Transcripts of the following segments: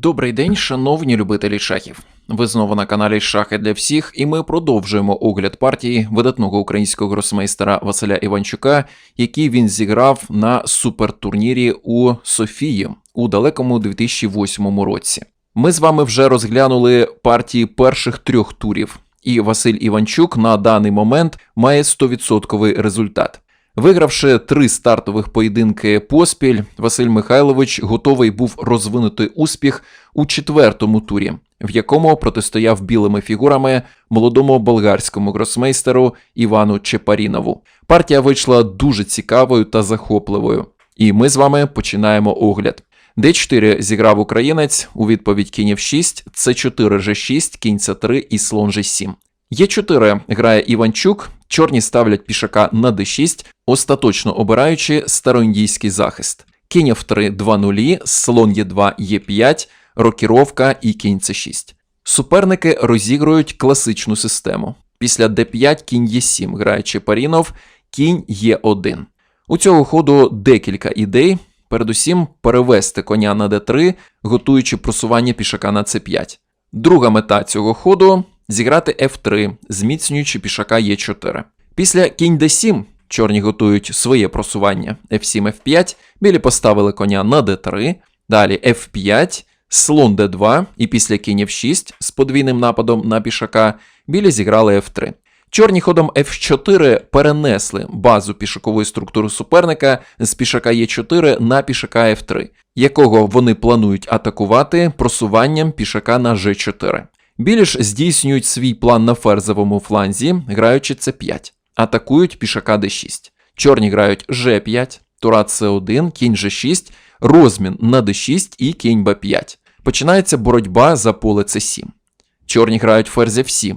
Добрий день, шановні любителі шахів. Ви знову на каналі Шахи для всіх, і ми продовжуємо огляд партії видатного українського гросмейстера Василя Іванчука, який він зіграв на супертурнірі у Софії у далекому 2008 році. Ми з вами вже розглянули партії перших трьох турів, і Василь Іванчук на даний момент має 100% результат. Вигравши три стартових поєдинки поспіль, Василь Михайлович готовий був розвинути успіх у четвертому турі, в якому протистояв білими фігурами молодому болгарському гросмейстеру Івану Чепарінову. Партія вийшла дуже цікавою та захопливою. І ми з вами починаємо огляд. Д4 зіграв українець у відповідь кінь F6, С4 G6, кінь С3 і слон G7. Е4 грає Іванчук, чорні ставлять пішака на d6, остаточно обираючи староіндійський захист. Кінь F3 2 нулі, слон Е2 Е5, рокіровка і кінь С6. Суперники розігрують класичну систему. Після d5 кінь Е7 грає Чепарінов, кінь Е1. У цього ходу декілька ідей. Передусім перевести коня на d3, готуючи просування пішака на c5. Друга мета цього ходу зіграти f3, зміцнюючи пішака e4. Після кінь d7 чорні готують своє просування f7, f5, білі поставили коня на d3, далі f5, слон d2, і після кінь f6 з подвійним нападом на пішака білі зіграли f3. Чорні ходом F4 перенесли базу пішакової структури суперника з пішака Е4 на пішака F3, якого вони планують атакувати просуванням пішака на G4. Білі ж здійснюють свій план на ферзовому фланзі, граючи c5, атакують пішака d6. Чорні грають g5, тура c1, кінь g6, розмін на d6 і кінь b5. Починається боротьба за поле c7. Чорні грають ферзь f7.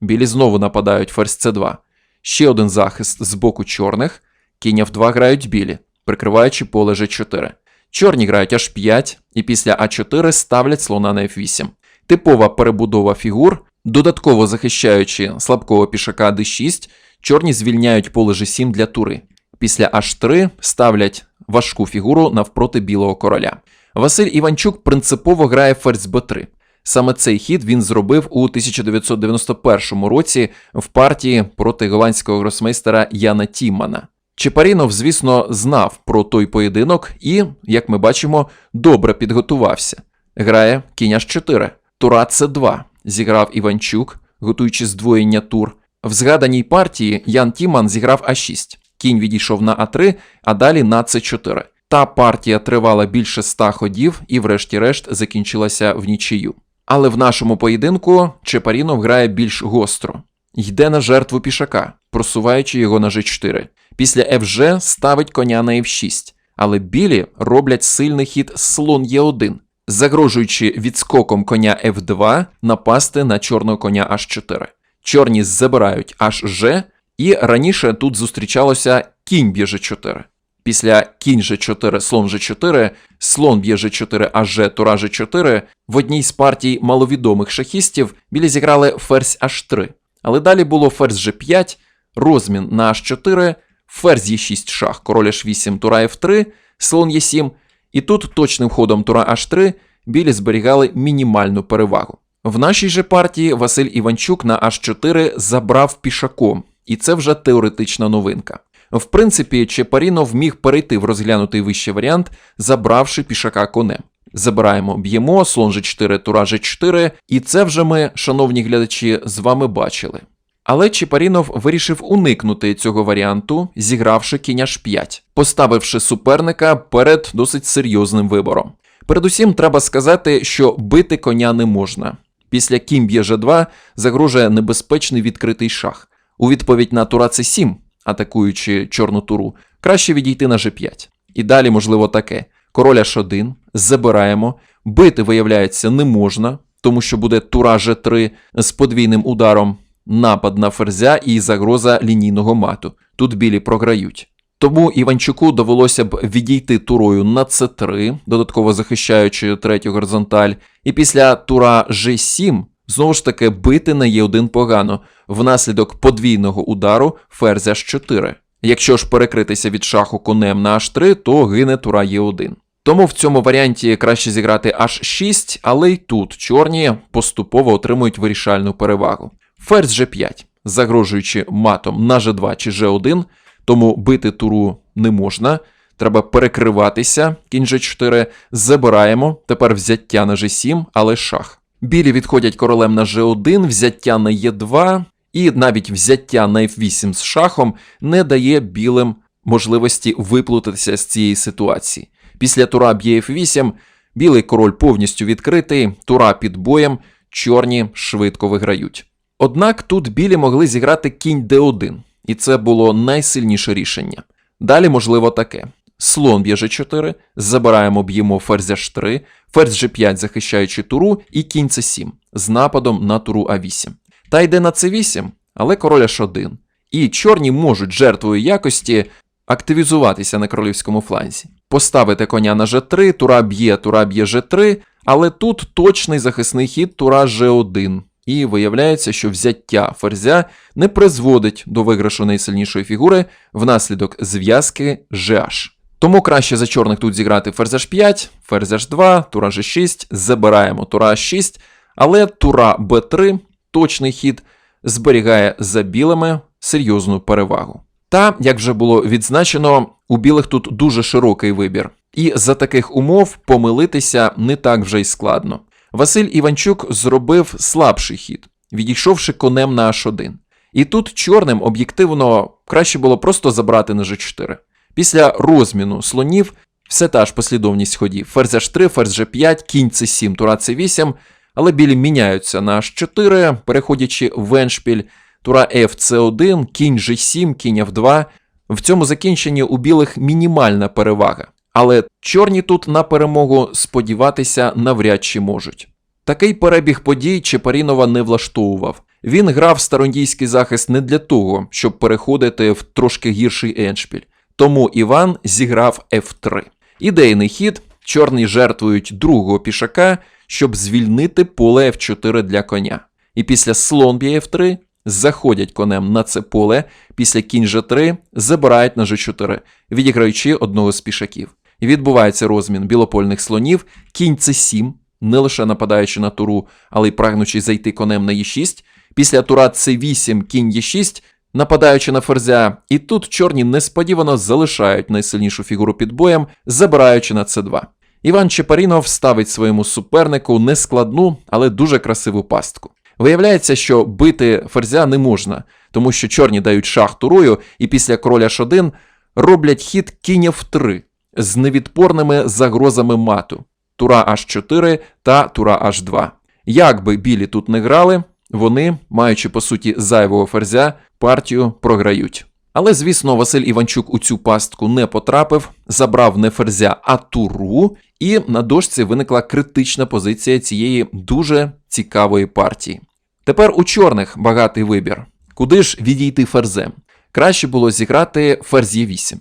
Білі знову нападають ферзь c2. Ще один захист з боку чорних. Кінь f2 грають білі, прикриваючи поле g4. Чорні грають h5 і після а4 ставлять слона на f8. Типова перебудова фігур, додатково захищаючи слабкого пішака d6, чорні звільняють поле g7 для тури. Після h3 ставлять важку фігуру навпроти білого короля. Василь Іванчук принципово грає ферзь b3. Саме цей хід він зробив у 1991 році в партії проти голландського гросмейстера Яна Тіммана. Чепарінов, звісно, знав про той поєдинок і, як ми бачимо, добре підготувався. Грає кінь H4, тура С2, зіграв Іванчук, готуючи здвоєння тур. В згаданій партії Ян Тіман зіграв А6, кінь відійшов на А3, а далі на С4. Та партія тривала більше ста ходів і, врешті-решт, закінчилася в нічию. Але в нашому поєдинку Чепарінов грає більш гостро, йде на жертву пішака, просуваючи його на G4. Після FG ставить коня на F6, але білі роблять сильний хід слон Е1, загрожуючи відскоком коня F2 напасти на чорного коня H4. Чорні забирають HG, і раніше тут зустрічалося кінь б'є G4. Після кінь G4, слон G4, слон б'є G4, АЖ, тура G4 в одній з партій маловідомих шахістів білі зіграли ферзь H3. Але далі було ферзь G5, розмін на H4, ферзь Е6 шах, король H8, тура F3, слон Е7. І тут точним ходом тура H3 білі зберігали мінімальну перевагу. В нашій же партії Василь Іванчук на H4 забрав пішаком, і це вже теоретична новинка. В принципі, Чепарінов міг перейти в розглянутий вище варіант, забравши пішака конем. Забираємо, б'ємо, слон G4, тура G4, і це вже ми, шановні глядачі, з вами бачили. Але Чепарінов вирішив уникнути цього варіанту, зігравши кінь H5, поставивши суперника перед досить серйозним вибором. Передусім, треба сказати, що бити коня не можна. Після кінь б'є G2 загрожує небезпечний відкритий шах. У відповідь на тура C7 атакуючи чорну туру, краще відійти на G5. І далі, можливо, таке: король H1, забираємо, бити, виявляється, не можна, тому що буде тура G3 з подвійним ударом, напад на ферзя і загроза лінійного мату. Тут білі програють. Тому Іванчуку довелося б відійти турою на С3, додатково захищаючи третю горизонталь, і після тура G7 Знову ж таки, бити на Е1 погано, внаслідок подвійного удару ферзя H4. Якщо ж перекритися від шаху конем на H3, то гине тура Е1. Тому в цьому варіанті краще зіграти аж 6, але й тут чорні поступово отримують вирішальну перевагу. Ферзь G5, загрожуючи матом на G2 чи G1, тому бити туру не можна. Треба перекриватися. Кінь G4 забираємо. Тепер взяття на G7, але шах. Білі відходять королем на G1, взяття на Е2, і навіть взяття на F8 з шахом не дає білим можливості виплутатися з цієї ситуації. Після тура б'є F8, білий король повністю відкритий, тура під боєм, чорні швидко виграють. Однак тут білі могли зіграти кінь D1, і це було найсильніше рішення. Далі можливо таке. Слон б'є G4, забираємо, б'ємо ферзь H3, ферзь G5, захищаючи туру, і кінь C7 з нападом на туру А8. Та йде на C8, але король H1. І чорні можуть жертвою якості активізуватися на королівському фланзі. Поставити коня на G3, тура б'є, тура б'є G3, але тут точний захисний хід тура G1. І виявляється, що взяття ферзя не призводить до виграшу найсильнішої фігури внаслідок зв'язки GH. Тому краще за чорних тут зіграти ферзь H5, ферзь H2, тура G6, забираємо тура H6, але тура B3, точний хід, зберігає за білими серйозну перевагу. Та, як вже було відзначено, у білих тут дуже широкий вибір. І за таких умов помилитися не так вже й складно. Василь Іванчук зробив слабший хід, відійшовши конем на H1. І тут чорним об'єктивно краще було просто забрати на G4. Після розміну слонів все та ж послідовність ходів: ферзь H3, ферзь G5, кінь C7, тура C8, але білі міняються на H4, переходячи в еншпіль, тура F C1, кінь G7, кінь F2. В цьому закінченні у білих мінімальна перевага. Але чорні тут на перемогу сподіватися навряд чи можуть. Такий перебіг подій Чепарінова не влаштовував. Він грав старондійський захист не для того, щоб переходити в трошки гірший еншпіль. Тому Іван зіграв F3. Ідейний хід, чорні жертвують другого пішака, щоб звільнити поле F4 для коня. І після слон б'є F3 заходять конем на це поле, після кінь G3 забирають на G4, відіграючи одного з пішаків. І відбувається розмін білопольних слонів, кінь C7, не лише нападаючи на туру, але й прагнучи зайти конем на Е6. Після тура C8, кінь Е6, нападаючи на ферзя, і тут чорні несподівано залишають найсильнішу фігуру під боєм, забираючи на С2. Іван Чепарінов ставить своєму супернику нескладну, але дуже красиву пастку. Виявляється, що бити ферзя не можна, тому що чорні дають шах турою, і після короля H1 роблять хід кінь F3 з невідпорними загрозами мату тура H4 та тура H2. Як би білі тут не грали, вони, маючи по суті зайвого ферзя, партію програють. Але, звісно, Василь Іванчук у цю пастку не потрапив, забрав не ферзя, а туру, і на дошці виникла критична позиція цієї дуже цікавої партії. Тепер у чорних багатий вибір. Куди ж відійти ферзем? Краще було зіграти ферзь Е8.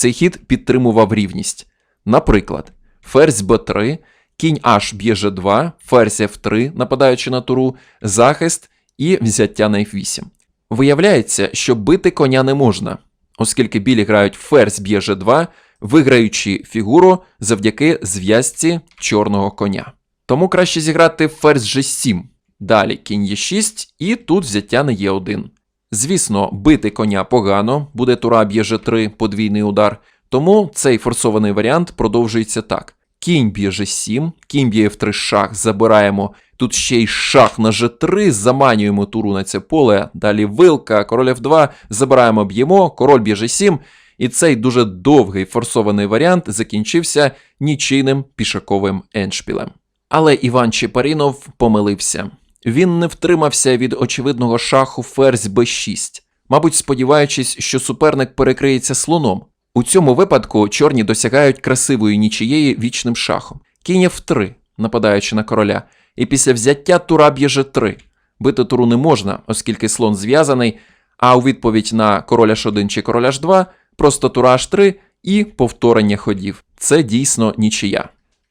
Цей хід підтримував рівність. Наприклад, ферзь Б3, кінь H б'є G2, ферзь F3, нападаючи на туру, захист і взяття на F8. Виявляється, що бити коня не можна, оскільки білі грають ферзь б'є G2, виграючи фігуру завдяки зв'язці чорного коня. Тому краще зіграти ферзь G7, далі кінь Е6 і тут взяття на Е1. Звісно, бити коня погано, буде тура б'є G3, подвійний удар, тому цей форсований варіант продовжується так. Кінь б'є G7, кінь б'є F3 шах, забираємо. Тут ще й шах на G3, заманюємо туру на це поле. Далі вилка, король F2, забираємо, б'ємо, король б'є G7. І цей дуже довгий форсований варіант закінчився нічийним пішаковим еншпілем. Але Іван Чепарінов помилився. Він не втримався від очевидного шаху ферзь b6, мабуть, сподіваючись, що суперник перекриється слоном. У цьому випадку чорні досягають красивої нічиєї вічним шахом. Кінь F3, нападаючи на короля, і після взяття тура б'є G3. Бити туру не можна, оскільки слон зв'язаний, а у відповідь на король H1 чи король H2 просто тура H3 і повторення ходів. Це дійсно нічия.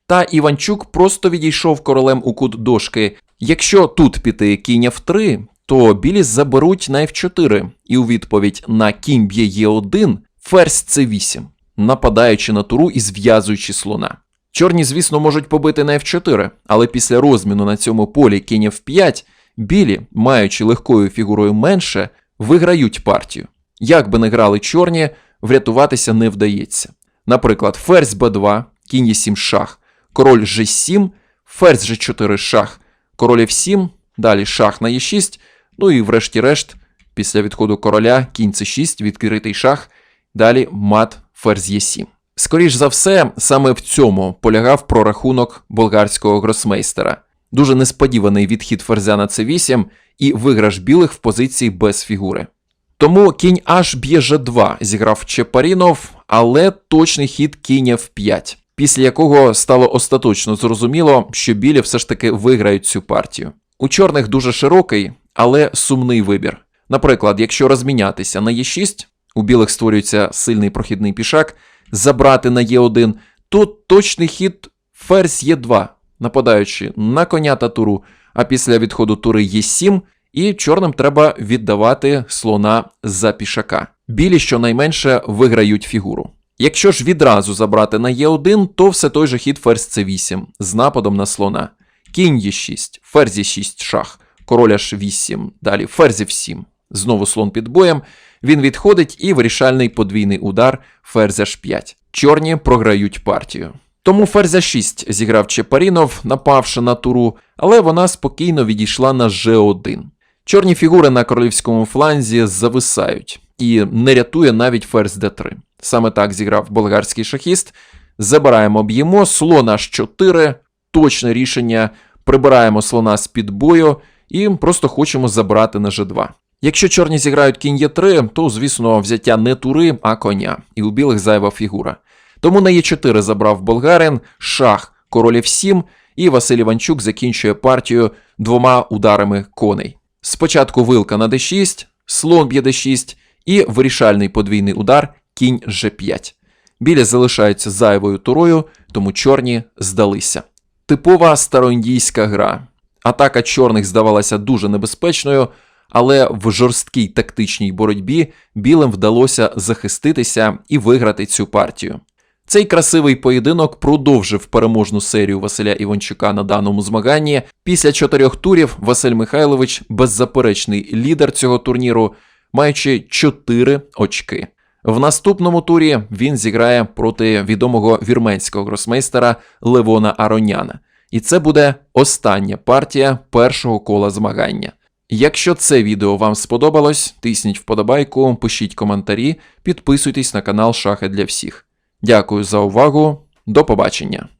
Та Іванчук просто відійшов королем у кут дошки. Якщо тут піти кінь F3, то білі заберуть на F4, і у відповідь на кінь б'є Е1 ферзь c8, нападаючи на туру і зв'язуючи слона. Чорні, звісно, можуть побити на F4, але після розміну на цьому полі кінь F5 білі, маючи легкою фігурою менше, виграють партію. Як би не грали чорні, врятуватися не вдається. Наприклад, ферзь Б2, кінь Е7 шах, король G7, ферзь G4 шах, король F7, далі шах на Е6, ну і врешті-решт, після відходу короля, кінь С6, відкритий шах, далі мат ферзь Е7. Скоріш за все, саме в цьому полягав прорахунок болгарського гросмейстера. Дуже несподіваний відхід ферзя на С8 і виграш білих в позиції без фігури. Тому кінь аж б'є Ж2 зіграв Чепарінов, але точний хід кінь F5, після якого стало остаточно зрозуміло, що білі все ж таки виграють цю партію. У чорних дуже широкий, але сумний вибір. Наприклад, якщо розмінятися на Е6, у білих створюється сильний прохідний пішак, забрати на Е1, то точний хід ферзь Е2, нападаючи на коня та туру, а після відходу тури Е7, і чорним треба віддавати слона за пішака. Білі щонайменше виграють фігуру. Якщо ж відразу забрати на Е1, то все той же хід ферзь С8 з нападом на слона. Кінь Е6, ферзь Е6 шах, король H8, далі ферзь F7, знову слон під боєм. Він відходить і вирішальний подвійний удар ферзь H5. Чорні програють партію. Тому ферзь 6 зіграв Чепарінов, напавши на туру, але вона спокійно відійшла на G1. Чорні фігури на королівському фланзі зависають і не рятує навіть ферзь d3. Саме так зіграв болгарський шахіст. Забираємо б'ємо, слон H4, точне рішення, прибираємо слона з під бою і просто хочемо забрати на G2. Якщо чорні зіграють кінь Е3, то, звісно, взяття не тури, а коня, і у білих зайва фігура. Тому на Е4 забрав болгарин, шах, король F7, і Василь Іванчук закінчує партію двома ударами коней. Спочатку вилка на d6, слон б'є d6 і вирішальний подвійний удар кінь g5. Білі залишаються зайвою турою, тому чорні здалися. Типова староіндійська гра. Атака чорних здавалася дуже небезпечною, але в жорсткій тактичній боротьбі білим вдалося захиститися і виграти цю партію. Цей красивий поєдинок продовжив переможну серію Василя Іванчука на даному змаганні. Після чотирьох турів Василь Михайлович беззаперечний лідер цього турніру, маючи 4 очки. В наступному турі він зіграє проти відомого вірменського гросмейстера Левона Ароняна. І це буде остання партія першого кола змагання. Якщо це відео вам сподобалось, тисніть вподобайку, пишіть коментарі, підписуйтесь на канал Шахи для всіх. Дякую за увагу, до побачення!